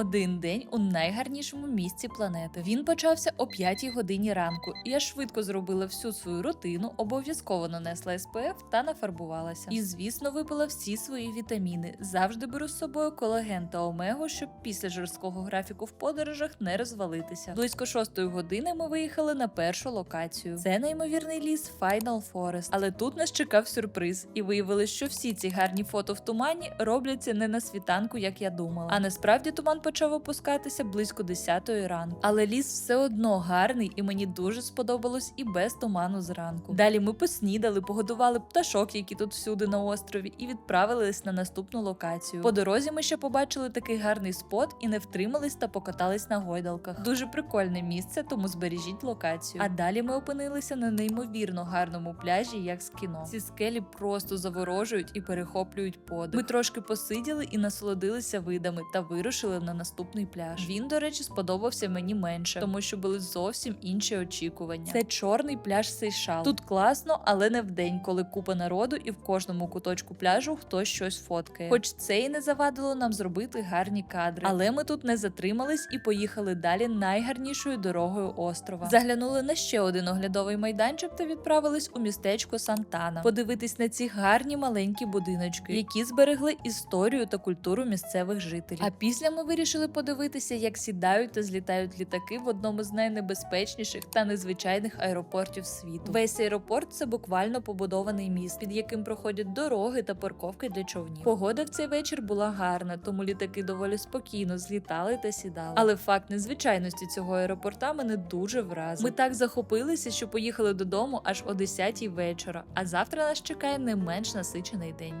один день у найгарнішому місці планети. Він почався о 5 годині ранку. Я швидко зробила всю свою рутину, обов'язково нанесла СПФ та нафарбувалася. І звісно, випила всі свої вітаміни. Завжди беру з собою колаген та омегу, щоб після жорсткого графіку в подорожах не розвалитися. Близько шостої години ми виїхали на першу локацію. Це неймовірний ліс Final Forest. Але тут нас чекав сюрприз, і виявилось, що всі ці гарні фото в тумані робляться не на світанку, як я думала. А насправді туман почав опускатися близько 10 ранку. Але ліс все одно гарний, і мені дуже сподобалось і без туману зранку. Далі ми поснідали, погодували пташок, які тут всюди на острові, і відправились на наступну локацію. По дорозі ми ще побачили такий гарний спот і не втримались та покатались на гойдалках. Дуже прикольне місце, тому збережіть локацію. А далі ми опинилися на неймовірно гарному пляжі, як з кіно. Ці скелі просто заворожують і перехоплюють подих. Ми трошки посиділи і насолодилися видами та вирушили на наступний пляж. Він, до речі, сподобався мені менше, тому що були зовсім інші очікування. Це чорний пляж Сейшал. Тут класно, але не вдень, коли купа народу, і в кожному куточку пляжу хтось щось фоткає. Хоч це і не завадило нам зробити гарні кадри. Але ми тут не затримались і поїхали далі найгарнішою дорогою острова. Заглянули на ще один оглядовий майданчик та відправились у містечко Сантана. Подивитись на ці гарні маленькі будиночки, які зберегли історію та культуру місцевих жителів. А після ми вирішили подивитися, як сідають та злітають літаки в одному з найнебезпечніших та незвичайних аеропортів світу. Весь аеропорт це буквально побудований міст, під яким проходять дороги та парковки для човнів. Погода в цей вечір була гарна, тому літаки доволі спокійно злітали та сідали. Але факт незвичайності цього аеропорта мене дуже вразив. Ми так захопилися, що поїхали додому аж о 10 вечора. А завтра нас чекає не менш насичений день.